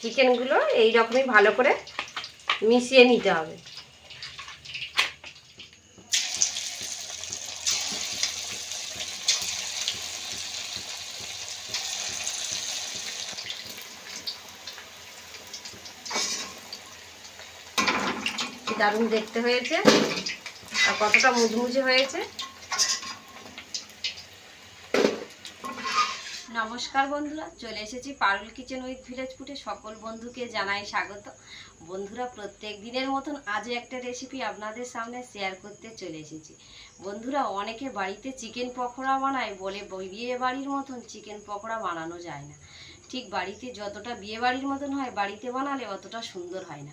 চিকেনগুলো এই রকমই ভালো করে মিশিয়ে নিতে হবে। দারুণ দেখতে হয়েছে আর কতটা মুচমুচে হয়েছে। নমস্কার বন্ধুরা, চলে এসেছি পারুল কিচেন উইথ ভিলেজ ফুটে সকল বন্ধুকে জানাই স্বাগত। বন্ধুরা, প্রত্যেক দিনের মতন আজও একটা রেসিপি আপনাদের সামনে শেয়ার করতে চলে এসেছি। বন্ধুরা, অনেকে বাড়িতে চিকেন পকোড়া বানায় বলে বিয়ে বাড়ির মতন চিকেন পকোড়া বানানো যায় না। ঠিক বাড়িতে যতটা বিয়ে বাড়ির মতন হয়, বাড়িতে বানালে অতটা সুন্দর হয় না।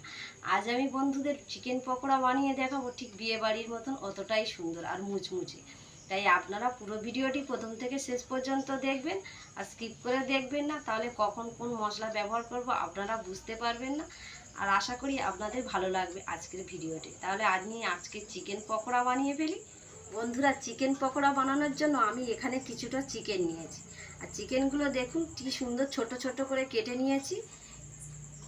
আজ আমি বন্ধুদের চিকেন পকোড়া বানিয়ে দেখাবো, ঠিক বিয়ে বাড়ির মতন অতটাই সুন্দর আর মুচমুচে। তাই আপনারা পুরো ভিডিওটি প্রথম থেকে শেষ পর্যন্ত দেখবেন আর স্কিপ করে দেখবেন না, তাহলে কখন কোন মশলা ব্যবহার করব আপনারা বুঝতে পারবেন না। আর আশা করি আপনাদের ভালো লাগবে আজকের ভিডিওটি। তাহলে আজ নিয়ে আজকে চিকেন পকোড়া বানিয়ে ফেলি। বন্ধুরা, চিকেন পকোড়া বানানোর জন্য আমি এখানে কিছুটা চিকেন নিয়েছি। আর চিকেনগুলো দেখুন কি সুন্দর ছোট ছোট করে কেটে নিয়েছি।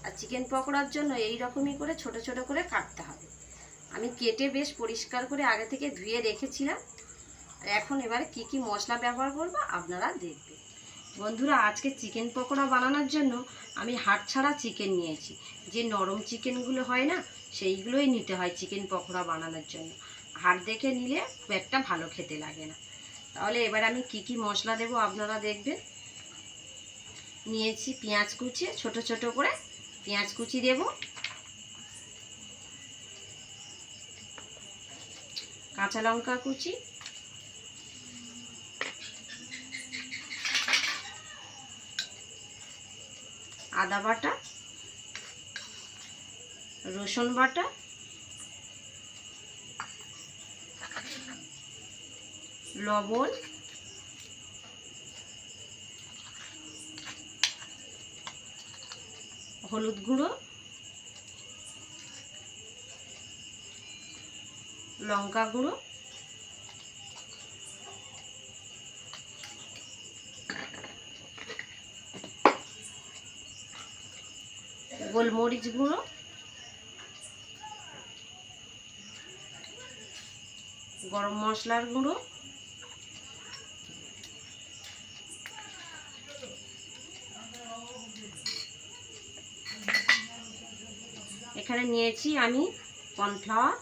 আর চিকেন পকোড়ার জন্য এই রকমই করে ছোট ছোট করে কাটতে হবে। আমি কেটে বেশ পরিষ্কার করে আগে থেকে ধুয়ে রেখেছিলাম। এখন এবারে কি কি মশলা ব্যবহার করব আপনারা দেখবেন বন্ধুরা, আজকে চিকেন পকোড়া বানানোর জন্য আমি হাড় ছাড়া চিকেন নিয়েছি। যে নরম চিকেনগুলো হয় না, সেইগুলোই নিতে হয় চিকেন পকোড়া বানানোর জন্য। হাট দেখে নিলে খুব একটা ভালো খেতে লাগে না। তাহলে এবার আমি কি কি মশলা দেব আপনারা দেখবেন। নিয়েছি পেঁয়াজ কুচি, ছোট ছোট করে পেঁয়াজ কুচি দেব। কাঁচা লঙ্কা কুচি আদা বাটা রসুন বাটা লবণ হলুদ গুঁড়ো লঙ্কা গুঁড়ো গোলমরিচ গুঁড়ো। গরম মশলার গুঁড়ো। এখানে নিয়েছি আমি কর্নফ্লাওয়ার।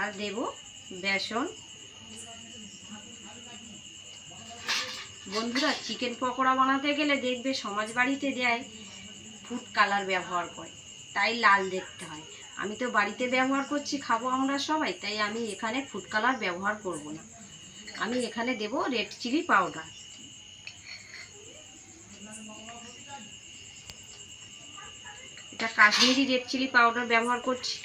আর দেব বেসন। বন্ধুরা চিকেন পকোড়া বানাতে গেলে দেখবে সমাজ বাড়িতে দেয় ফুড কালার ব্যবহার করে, তাই লাল দেখতে হয়। আমি তো বাড়িতে ব্যবহার করছি, খাব আমরা সবাই, তাই আমি এখানে ফুড কালার ব্যবহার করব না। আমি এখানে দেব রেড চিলি পাউডার এটা কাশ্মীরি রেড চিলি পাউডার ব্যবহার করছি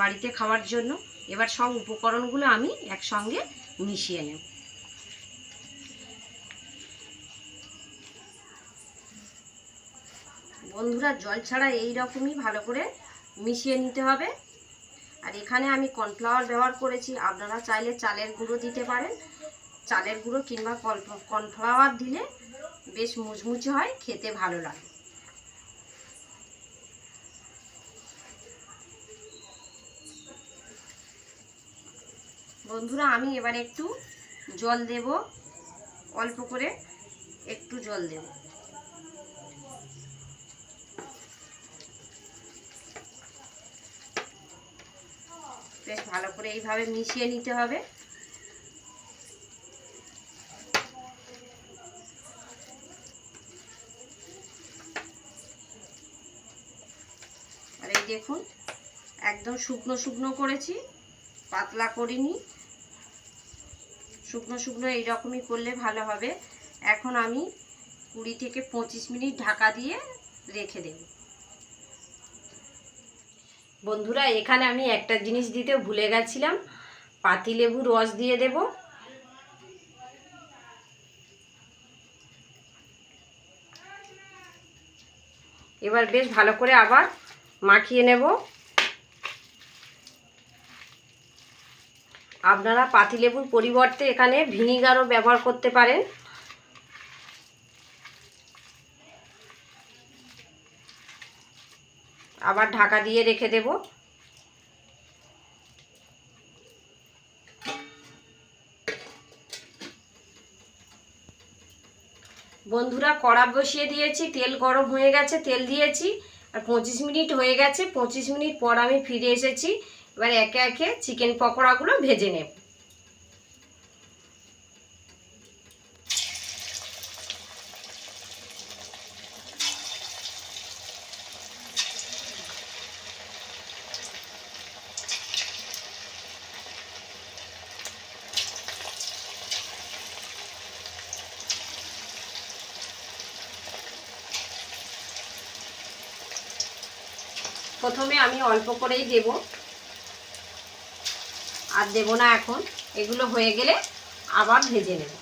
বাড়িতে খাওয়ার জন্য। এবার সব উপকরণগুলো আমি একসঙ্গে মিশিয়ে নেব। বন্ধুরা, জল ছাড়া এই রকমই ভালো করে মিশিয়ে নিতে হবে। আর এখানে আমি কর্নফ্লাওয়ার ব্যবহার করেছি। আপনারা চাইলে চালের গুঁড়ো দিতে পারেন। চালের গুঁড়ো কিংবা কর্নফ্লাওয়ার দিলে বেশ মুচমুচে হয়, খেতে ভালো লাগে। বন্ধুরা, আমি এবার একটু জল দেব। অল্প করে একটু জল দেব। বেশ ভালো করে এইভাবে মিশিয়ে নিতে হবে। আর এই দেখুন, একদম শুকনো শুকনো করেছি, পাতলা করিনি। শুকনো শুকনো এইরকমই করলে ভালো হবে। এখন আমি কুড়ি থেকে পঁচিশ মিনিট ঢাকা দিয়ে রেখে দেব। বন্ধুরা, এখানে আমি একটা জিনিস দিতে ভুলে গেছিলাম। পাতিলেবু রস দিয়ে দেব। এবার বেশ ভালো করে আবার মাখিয়ে নেব। আপনারা পাতিলেবুর পরিবর্তে এখানে ভিনিগারও ব্যবহার করতে পারেন। আবার ঢাকা দিয়ে রেখে দেব। বন্ধুরা, কড়া বসিয়ে দিয়েছি, তেল গরম হয়ে গেছে, তেল দিয়েছি, আর পঁচিশ মিনিট হয়ে গেছে, পঁচিশ মিনিট পর আমি ফিরে এসেছি। এবার একে একে চিকেন পকোড়াগুলো ভেজে নেব। প্রথমে আমি অল্প করেই দেব। আর দেব না এখন। এগুলো হয়ে গেলে আবার ভেজে নেব।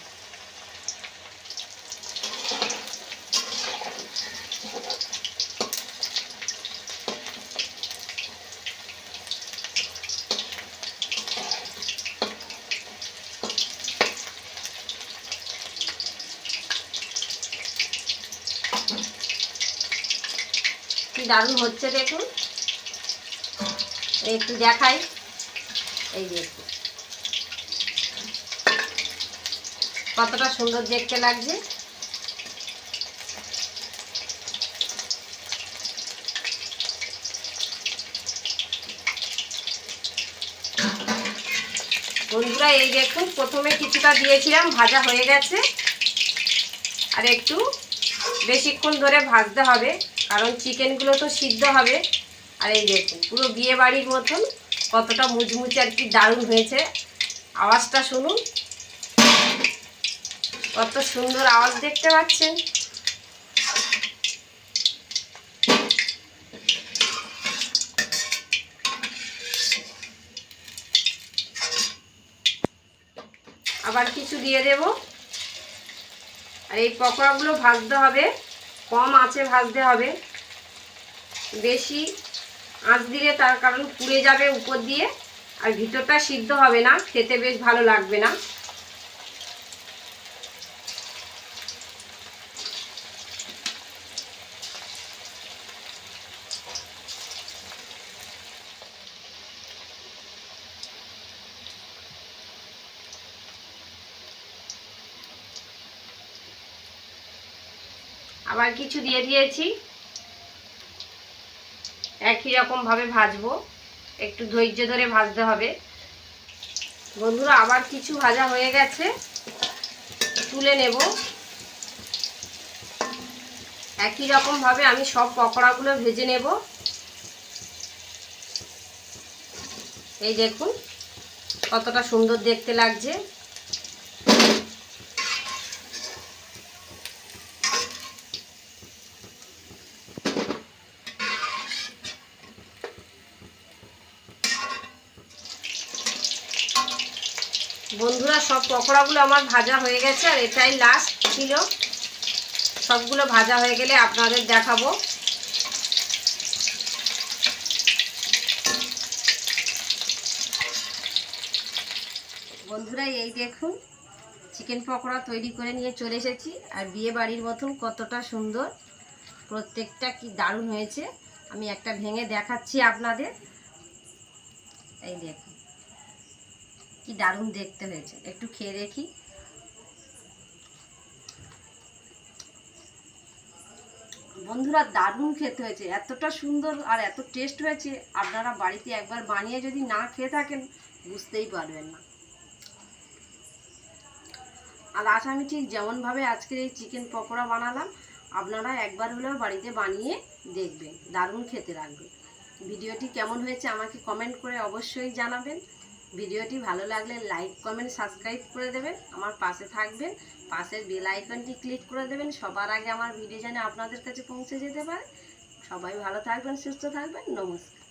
কি দারুণ হচ্ছে দেখুন। একটু দেখাই। এই দেখুন কতটা সুন্দর দেখতে লাগছে। বন্ধুরা, এই দেখুন প্রথমে কিছুটা দিয়েছিলাম, ভাজা হয়ে গেছে। আর একটু বেশিক্ষণ ধরে ভাজতে হবে, কারণ চিকেনগুলো তো সিদ্ধ হবে। আর এই দেখুন, পুরো বিয়ে বাড়ির মতন কতটা মুচমুচে আর কি দারুণ হয়েছে। আওয়াজটা শুনুন। কত সুন্দর আওয়াজ দেখতে পাচ্ছেন। আবার কিছু দিয়ে দেব। আর এই পকোড়াগুলো ভাজতে হবে, কম আছে ভাজতে হবে। বেশি আঁচ দিলে তার কারণ পুড়ে যাবে উপর দিয়ে। আর ভিতরটা সিদ্ধ হবে না, খেতে বেশ ভালো লাগবে না। আবার কিছু দিয়ে দিয়েছি। একই রকমভাবে ভাজবো। একটু ধৈর্য ধরে ভাজতে হবে। বন্ধুরা, আবার কিছু ভাজা হয়ে গেছে। তুলে নেব। একই রকমভাবে আমি সব পকোড়াগুলো ভেজে নেব। এই দেখুন, কতটা সুন্দর দেখতে লাগছে। বন্ধুরা, সব পকোড়াগুলো আমার ভাজা হয়ে গেছে আর এটাই লাস্ট ছিল। সবগুলো ভাজা হয়ে গেলে আপনাদের দেখাবো। বন্ধুরা, এই দেখুন চিকেন পকোড়া তৈরি করে নিয়ে চলে এসেছি। আর বিয়ে বাড়ির মতন কতটা সুন্দর, প্রত্যেকটা কি দারুণ হয়েছে। আমি একটা ভেঙে দেখাচ্ছি আপনাদের। এই দেখুন। কি দারুণ দেখতে হয়েছে। একটু খেয়ে দেখি। বন্ধুরা, দারুণ খেতে হয়েছে। এতটা সুন্দর আর এত টেস্ট হয়েছে, আপনারা বাড়িতে একবার বানিয়ে যদি না খেয়ে থাকেন, বুঝতেই পারবেন না। আর আজ আমি ঠিক যেমনভাবে আজকের এই চিকেন পকোড়া বানালাম, আপনারা একবার হলেও বাড়িতে বানিয়ে দেখবেন, দারুণ খেতে লাগবে। ভিডিওটি কেমন হয়েছে আমাকে কমেন্ট করে অবশ্যই জানাবেন। ভিডিওটি ভালো লাগলে লাইক, কমেন্ট, সাবস্ক্রাইব করে দেবেন। আমার পাশে থাকবেন। পাশের বেল আইকনটি ক্লিক করে দেবেন। সবার আগে আমার ভিডিও যেন আপনাদের কাছে পৌঁছে যেতে পারে। সবাই ভালো থাকবেন, সুস্থ থাকবেন। নমস্কার।